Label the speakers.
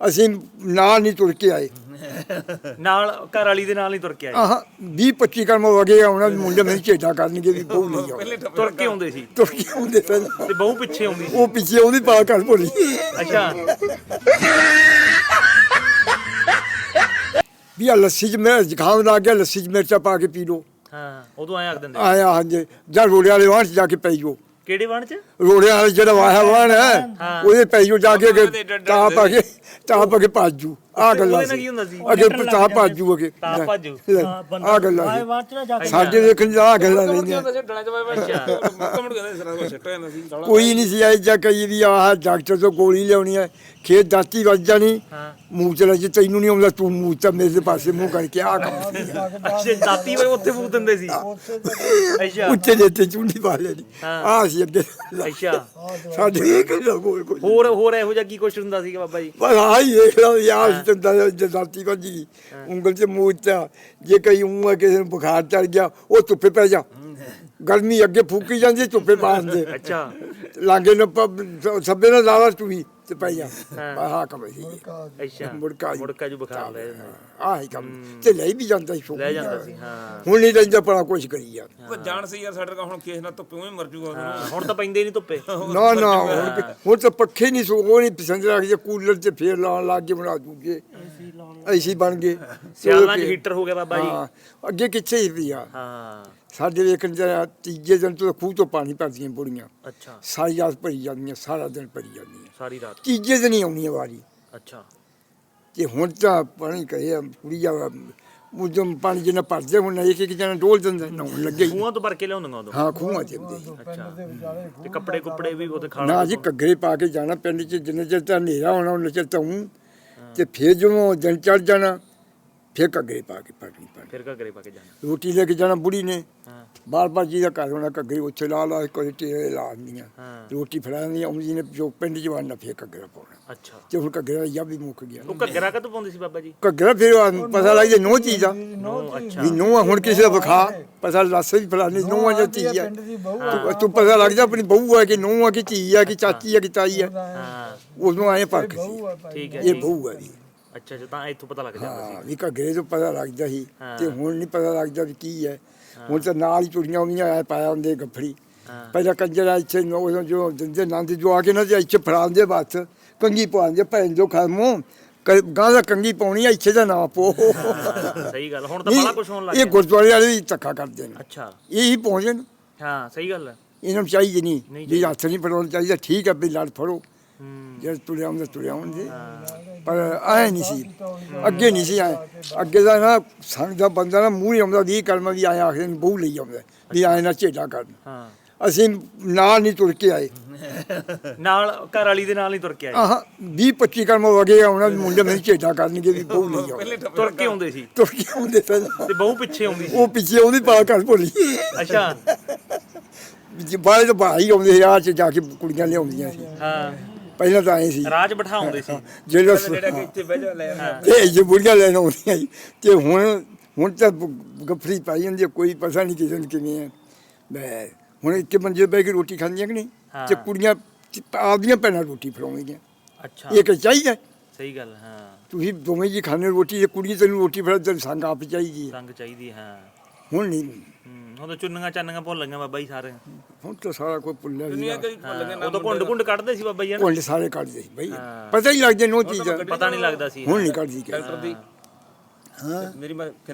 Speaker 1: ਅਸੀਂ ਨਾਲ ਨਹੀਂ ਤੁਰ ਕੇ ਆਏ।
Speaker 2: ਨਾਲ ਘਰ ਵਾਲੀ ਦੇ ਨਾਲ ਹੀ ਤੁਰ ਕੇ ਆਏ?
Speaker 1: ਆਹ 20 25 ਕਰਮ ਵਗੇ ਆਉਣਾ ਮੁੰਡੇ ਮੈਨੂੰ ਝੇਡਾ ਕਰਨਗੇ ਵੀ ਬਹੁ ਨਹੀਂ ਆਉਣਾ
Speaker 2: ਤੁਰ ਕੇ ਆਉਂਦੇ ਸੀ।
Speaker 1: ਤੁਰ ਕੇ ਆਉਂਦੇ ਸਨ
Speaker 2: ਤੇ ਬਹੂ ਪਿੱਛੇ ਆਉਂਦੀ ਸੀ।
Speaker 1: ਉਹ ਪਿੱਛੇ ਆਉਂਦੀ ਪਾ ਕਰ ਭੋਲੀ
Speaker 2: ਅੱਛਾ।
Speaker 1: ਵੀ ਆ ਲੱਸੀ ਚ ਮੈਂ ਜ਼ੁਕਾਮ ਲੱਗ ਗਿਆ ਲੱਸੀ ਚ ਮਿਰਚਾਂ ਪਾ ਕੇ ਪੀ ਲੋ
Speaker 2: ਹਾਂ ਉਦੋਂ ਐਂ ਆਖ ਦਿੰਦੇ
Speaker 1: ਆਇਆ ਹਾਂਜੀ। ਜਾਂ ਰੋੜੇ ਵਾਲੇ ਵਾਂਹ ਚ ਜਾ ਕੇ ਪਈ ਜੋ
Speaker 2: ਕਿਹੜੇ ਵਣ ਚ?
Speaker 1: ਰੋੜੇ ਵਾਲੇ ਜਿਹੜਾ ਵਾਹਿਆ ਵਾਹਣ ਹੈ। ਉਹਦੇ ਪਈ ਜੋ ਕੇ ਅੱਗੇ ਤਾਂ ਪਾ ਕੇ ਤਾਂ ਪਾ ਕੇ ਭਾਜੂ ਆ
Speaker 2: ਉਹਦੇ
Speaker 1: ਗੱਲਾਂ
Speaker 2: ਨਾਲ
Speaker 1: ਸੀ।
Speaker 2: ਕੀ ਹੁੰਦਾ ਸੀ?
Speaker 1: ਅੱਗੇ ਤਾਂ ਭਾਜੂ ਅੱਗੇ
Speaker 2: ਤਾਂ ਭਾਜੂ।
Speaker 1: ਆ ਗੱਲਾਂ ਸੀ। ਸਾਡੇ ਦੇਖਣ ਆ। ਗੱਲਾਂ ਲੈਂਦੀਆਂ ਕੋਈ ਨਹੀਂ ਸੀ ਆਈ ਜਾਂ ਕਈ ਵੀ ਆਹ ਡਾਕਟਰ ਤੋਂ ਗੋਲੀ ਲਿਆਉਣੀ ਹੈ ਖੇਤ ਦਾਤੀ ਵੱਜ ਜਾਣੀ।
Speaker 2: ਹਾਂ।
Speaker 1: ਮੂੰਹ ਚ ਲੱਜ ਤੈਨੂੰ ਨਹੀਂ ਆਉਂਦਾ ਤੂੰ ਮੂੰਹ ਚ ਮੇਰੇ ਪਾਸੇ ਮੂੰਹ ਕਰਕੇ ਆ ਕੰਮ
Speaker 2: ਅੱਛਾ ਦਾਤੀ ਵੇ ਉੱਥੇ ਫੂਕ ਦਿੰਦੇ ਸੀ। ਅੱਛਾ।
Speaker 1: ਉੱਚੇ ਦੇ ਤੇ ਚੁੰਡੀ ਪਾ ਲੈਣੀ।
Speaker 2: ਹਾਂ।
Speaker 1: ਆ ਸੀ ਅੱਗੇ।
Speaker 2: ਅੱਛਾ।
Speaker 1: ਸਾਡੇ ਇਹ ਕਿਹੜਾ ਕੋਈ ਕੋਈ
Speaker 2: ਹੋਰ ਹੋਰ ਇਹੋ ਜਿਹਾ ਕੀ ਕੁਛ ਹੁੰਦਾ ਸੀਗਾ ਬਾਬਾ ਜੀ?
Speaker 1: ਬਸ ਆਹੀ ਦੇਖ ਲਓ ਯਾਰ। ਚੰਦਾ ਜਦਾਤੀ ਵੱਜੀ ਉਂਗਲ ਚ ਚ ਜੇ ਕਈ ਉਂਗਲ ਕਿਸੇ ਨੂੰ ਬੁਖਾਰ ਚੜ ਗਿਆ ਉਹ ਧੁੱਪੇ ਪੈ ਜਾ। ਗਰਮੀ ਅੱਗੇ ਫੂਕੀ ਜਾਂਦੀ ਧੁੱਪੇ ਪਾਉਂਦੇ
Speaker 2: ਅੱਛਾ।
Speaker 1: ਲਾਗੇ ਨੂੰ ਸੱਬੇ ਨਾਲ ਲਾਵਾ ਟੂਈ ਤੇ ਪੈ ਜਾ।
Speaker 2: ਹਾਂ।
Speaker 1: ਆਹ ਕੰਮ ਸੀ।
Speaker 2: ਅੱਛਾ।
Speaker 1: ਮੁੜਕਾ ਜੀ।
Speaker 2: ਮੁੜਕਾ ਜੂ ਬੁਖਾਰ ਲੈ। ਜਾਂਦਾ
Speaker 1: ਆਹ ਹੀ। ਕੰਮ ਤੇ ਲੈ ਵੀ ਜਾਂਦਾ ਸੀ
Speaker 2: ਲੈ ਜਾਂਦਾ ਸੀ ਹਾਂ।
Speaker 1: ਹੁਣ ਨਹੀਂ ਲੈਂਦਾ ਪੜਾ ਕੁਛ ਕਰੀ ਜਾ।
Speaker 3: ਉਹ ਜਾਣ ਸੀ ਯਾਰ ਸਾਡੇ ਕੋਲ ਹੁਣ ਕੇਸ ਨਾਲ ਧੁੱਪੇ ਉਵੇਂ ਮਰ ਜੂਗਾ।
Speaker 2: ਹਾਂ, ਹੁਣ ਤਾਂ ਪੈਂਦੇ ਨਹੀਂ ਧੁੱਪੇ।
Speaker 1: ਨਾ ਨਾ ਹੁਣ ਕਿ- ਤਾਂ ਪੱਖੇ ਨਹੀਂ ਸੋ ਉਹ ਨਹੀਂ ਪਸੰਦ ਰੱਖ ਜੇ ਕੂਲਰ ਤੇ ਫੇਰ ਲਾਉਣ ਲੱਗ ਕੇ ਬਣਾ ਦੂਗੇ। ਐਸੀ ਬਣ ਗਏ।
Speaker 2: ਸਿਆਲਾਂ 'ਚ ਹੀਟਰ ਹੋ ਗਿਆ ਬਾਬਾ ਜੀ।
Speaker 1: ਹਾਂ ਅੱਗੇ ਕਿੱਥੇ ਸੀ ਪਿਆ
Speaker 2: ਹਾਂ।
Speaker 1: ਸਾਡੇ ਵੇਖਣ ਚ ਤੀਜੇ ਦਿਨ ਤੋਂ ਖੂਹ ਤੋਂ ਪਾਣੀ ਭਰਦੀਆਂ ਬੁੜੀਆਂ।
Speaker 2: ਅੱਛਾ।
Speaker 1: ਸਾਰੀ ਰਾਤ ਭਰੀ ਜਾਂਦੀਆਂ ਸਾਰਾ ਦਿਨ ਭਰੀ ਜਾਂਦੀਆਂ।
Speaker 2: ਸਾਰੀ ਰਾਤ।
Speaker 1: ਤੀਜੇ ਦਿਨ ਹੀ ਆਉਣੀ ਆ ਵਾਰੀ।
Speaker 2: ਅੱਛਾ।
Speaker 1: ਤੇ ਹੁਣ ਤਾਂ ਪਾਣੀ ਕਹੇ ਕੁੜੀ ਆ ਉਦੋਂ ਪਾਣੀ ਜਿੰਨਾ ਭਰਦੇ ਹੁਣ ਇੱਕ ਇੱਕ ਜਣਾ ਡੋਲ ਦਿੰਦਾ ਨਹਾਉਣ ਲੱਗੇ। ਹੀ।
Speaker 2: ਖੂਹਾਂ ਤੋਂ ਭਰ ਕੇ ਲਿਆਉਂਦੀਆਂ ਉਦੋਂ?
Speaker 1: ਹਾਂ ਖੂਹਾਂ ਚ ਹੁੰਦੇ ਸੀ।
Speaker 2: ਅੱਛਾ। ਤੇ ਕੱਪੜੇ ਕੁੱਪੜੇ ਵੀ ਉੱਥੇ ਖਾਣਾ
Speaker 1: ਨਾ ਜੀ ਘੱਗਰੇ ਪਾ ਕੇ ਜਾਣਾ ਪਿੰਡ ਚ ਜਿੰਨੇ ਚਿਰ ਤਾਂ ਹਨੇਰਾ ਹੋਣਾ ਉਹਨਾਂ ਚਿਰ ਤਾਂ ਊਂ। ਤੇ ਫੇਰ ਜਦੋਂ ਦਿਨ ਚੜ ਜਾਣਾ ਫੇਰ ਘੱਗਰੇ ਪਾ ਕੇ ਪੜਨੀ ਪੈਣੀ
Speaker 2: ਫਿਰ ਘੱਗਰੇ ਪਾ ਕੇ ਜਾਣਾ।
Speaker 1: ਰੋਟੀ ਲੈ ਕੇ ਜਾਣਾ ਬੁੜੀ ਨੇ।
Speaker 2: ਹਾਂ।
Speaker 1: ਬਾਰ ਬਾਰ ਜੀ ਦਾ ਘਰ ਹੋਣਾ ਘੱਗਰੇ ਉੱਥੇ ਲਾ ਲਾ ਕੋਈ ਟੇਰੇ ਲਾ ਦਿੰਦੀਆਂ।
Speaker 2: ਹਾਂ।
Speaker 1: ਰੋਟੀ ਫੜਾਉਂਦੀ ਆਉਂਦੀ ਨੇ ਜੋ ਪਿੰਡ ਚ ਵੜਨਾ ਫੇਰ ਘੱਗਰਾ ਪਾਉਣਾ।
Speaker 2: ਅੱਛਾ।
Speaker 1: ਤੇ ਹੁਣ ਘੱਗਰਾ ਜਾਂ ਵੀ ਮੁੱਕ ਗਿਆ।
Speaker 2: ਉਹ ਘੱਗਰਾ ਕਦੋਂ ਪਾਉਂਦੇ ਸੀ ਬਾਬਾ ਜੀ?
Speaker 1: ਘੱਗਰਾ ਫਿਰ ਪਤਾ ਲੱਗ ਜੇ ਨੋ ਚੀਜ਼ ਆ। ਵੀ ਨੋ ਹੁਣ ਕਿਸੇ ਦਾ ਵਿਖਾ ਪਤਾ ਲੱਸ ਵੀ ਫਲਾਣੀ ਨੋ ਆ ਜਾਂ ਚੀਜ਼ ਆ ਤੂੰ- ਪਤਾ ਲੱਗ ਜਾ ਆਪਣੀ ਬਹੂ ਆ ਕਿ ਨੋ ਆ ਕਿ ਚੀਜ਼ ਆ ਕਿ ਚਾਚੀ ਆ ਕਿ ਤਾਈ ਆ।
Speaker 2: ਹਾਂ।
Speaker 1: ਉਦੋਂ ਆਏ ਪਰਖ ਸੀ
Speaker 2: ਠੀਕ ਹੈ
Speaker 1: ਇਹ
Speaker 2: ਜੀ।
Speaker 1: ਬਹੂ ਆ ਵੀ
Speaker 2: ਅੱਛਾ ਅੱਛਾ ਤਾਂ ਇੱਥੋਂ ਪਤਾ ਲੱਗ ਜਾਂਦਾ
Speaker 1: ਹਾਂ ਵੀ ਘੱਗਰੇ ਤੋਂ ਪਤਾ ਲੱਗਦਾ ਸੀ। ਤੇ ਹੁਣ ਨਹੀਂ ਪਤਾ ਲੱਗਦਾ ਵੀ ਕੀ ਹੈ। ਹੁਣ ਤਾਂ ਨਾਲ ਹੀ ਚੁੜੀਆਂ ਆਉਂਦੀਆਂ ਐ ਪਾਇਆ ਹੁੰਦੇ ਗੱਫੜੀ। ਪਹਿਲਾਂ ਕੰਜਰਾ ਇੱਥੇ ਨੋ ਜੋ ਦਿੰਦੇ ਨੰਦ ਜੋ ਆ ਕੇ ਨਾ ਤੇ ਇੱਥੇ ਫੜਾਉਂਦੇ ਬਸ। ਕੰਗੀ ਪਾਉਂਦੇ ਭੈਣ ਜੋ ਖਾਮੋ ਗਾਂ ਦਾ ਕੰਗੀ ਪਾਉਣੀ ਆ ਇੱਥੇ ਦਾ ਨਾ ਪੋ।
Speaker 2: ਸਹੀ ਗੱਲ ਹੁਣ ਤਾਂ ਬੜਾ ਕੁਝ ਹੋਣ ਲੱਗ
Speaker 1: ਇਹ
Speaker 2: ਗਿਆ।
Speaker 1: ਗੁਰਦੁਆਰੇ ਵਾਲੇ ਵੀ ਧੱਕਾ ਕਰਦੇ ਨੇ।
Speaker 2: ਅੱਛਾ।
Speaker 1: ਇਹ ਪਹੁੰਚੇ ਨੇ।
Speaker 2: ਹਾਂ ਸਹੀ ਗੱਲ ਹੈ।
Speaker 1: ਇਹਨਾਂ ਨੂੰ ਚਾਹੀਦੇ ਨਹੀਂ। ਵੀ ਹੱਥ ਨਹੀਂ ਫੜਾਉਣਾ ਚਾਹੀਦਾ ਠੀਕ ਹੈ ਵੀ ਲੜ ਫੜੋ। ਜੇ ਤੁਰਿਆ ਆਉਂਦੇ ਤੁਰਿਆ ਆਉਂਦੇ ਪਰ ਆਏ ਨਹੀਂ ਸੀ। ਅੱਗੇ ਨਹੀਂ ਸੀ ਆਏ। ਅੱਗੇ ਦਾ ਨਾ ਸੰਗ ਦਾ ਬੰਦਾ ਨਾ ਮੂੰਹ ਹੀ ਆਉਂਦਾ ਵੀ ਕਰਮ ਵੀ ਆਇਆ ਆਖਦੇ ਨੇ ਬਹੂ ਲਈ ਆਉਂਦਾ ਵੀ ਆਏ ਨਾ ਝੇਡਾ ਕਰਨ।
Speaker 2: ਹਾਂ।
Speaker 1: ਅਸੀਂ ਨਾਲ ਨਹੀਂ ਤੁਰ ਕੇ ਆਏ।
Speaker 2: ਨਾਲ ਘਰ ਵਾਲੀ ਦੇ ਨਾਲ ਹੀ ਤੁਰ ਕੇ ਆਏ?
Speaker 1: ਆਹ 20 25 ਕਰਮ ਵਗੇ ਆਉਣਾ ਮੁੰਡੇ ਮੈਨੂੰ ਝੇਡਾ ਕਰਨਗੇ ਵੀ ਬਹੂ ਲਈ ਆਉਂਦਾ।
Speaker 2: ਤੁਰ ਕੇ ਆਉਂਦੇ ਸੀ।
Speaker 1: ਤੁਰ ਕੇ ਆਉਂਦੇ ਸਨ।
Speaker 2: ਤੇ ਬਹੂ ਪਿੱਛੇ ਆਉਂਦੀ
Speaker 1: ਉਹ ਪਿੱਛੇ ਆਉਂਦੀ ਪਾ ਕਰ ਭੋਲੀ
Speaker 2: ਅੱਛਾ।
Speaker 1: ਬਾਹਰ ਤਾਂ ਭਾਈ ਆਉਂਦੇ ਰਾਹ 'ਚ ਜਾ ਕੇ ਕੁੜੀਆਂ ਲਿਆਉਂਦੀਆਂ ਸੀ।
Speaker 2: ਹਾਂ।
Speaker 1: ਪਹਿਲਾਂ ਤਾਂ ਆਏ ਸੀ।
Speaker 2: ਰਾਜ ਬਿਠਾਉਂਦੇ ਸੀ।
Speaker 1: ਜਿਹੜਾ
Speaker 3: ਜਿਹੜਾ ਕਿ ਇੱਥੇ ਬਹਿ ਜਾ ਲੈ।
Speaker 1: ਤੇ ਇਹ ਬੁੜੀਆਂ ਲੈਣ ਆਉਂਦੀਆਂ ਸੀ ਤੇ ਹੁਣ ਹੁਣ ਤਾਂ ਗੱਫਰੀ ਪਾਈ ਜਾਂਦੀ ਹੈ, ਕੋਈ ਪਤਾ ਨਹੀਂ ਕਿਸੇ ਨੂੰ ਕਿਵੇਂ ਹੈ ਮੈਂ ਹੁਣ ਇੱਕੇ ਮੰਜੇ ਬਹਿ ਕੇ ਰੋਟੀ ਖਾਂਦੀਆਂ ਕਿ ਨਹੀਂ। ਤੇ ਕੁੜੀਆਂ ਆਪਦੀਆਂ ਭੈਣਾਂ ਰੋਟੀ ਫੜਾਉਂਦੀਆਂ।
Speaker 2: ਅੱਛਾ।
Speaker 1: ਇਹ ਕਿ ਚਾਹੀਦਾ
Speaker 2: ਸਹੀ ਗੱਲ ਹਾਂ।
Speaker 1: ਤੁਸੀਂ ਦੋਵੇਂ ਜੀ ਖਾਣੇ ਰੋਟੀ ਤੇ ਕੁੜੀ ਤੈਨੂੰ ਰੋਟੀ ਫੜਾ ਤੈਨੂੰ ਸੰਗ ਆਪ ਚਾਹੀਦੀ ਹੈ
Speaker 2: ਰੰਗ ਚਾਹੀਦੀ ਹਾਂ।
Speaker 1: ਹੁਣ ਨਹੀਂ।
Speaker 2: ਹੂੰ ਹੁਣ ਤਾਂ ਚੁੰਨੀਆਂ ਚਾਨੀਆਂ ਭੁੱਲ ਗਈਆਂ ਬਾਬਾ ਜੀ ਸਾਰੇ।
Speaker 1: ਹੁਣ ਤਾਂ ਸਾਰਾ ਕੋਈ
Speaker 3: ਭੁੱਲ ਗਏ ਨਾ
Speaker 2: ਉਦੋਂ ਕੁੰਡ ਕੁੰਡ ਕੱਢਦੇ ਸੀ ਬਾਬਾ ਜੀ ਹਨਾ?
Speaker 1: ਕੋਲ ਸਾਰੇ ਕੱਢਦੇ ਸੀ ਬਈ। ਪਤਾ ਹੀ ਲੱਗਦੇ ਨੋ ਚੀਜ਼ਾਂ।
Speaker 2: ਪਤਾ ਨਹੀਂ ਲੱਗਦਾ ਸੀ।
Speaker 1: ਹੁਣ ਨਹੀਂ ਕੱਢਦੀ ਕਿ
Speaker 3: ਡਾਕਟਰ ਦੀ।
Speaker 1: ਹਾਂ।
Speaker 3: ਮੇਰੀ ਮੈਂ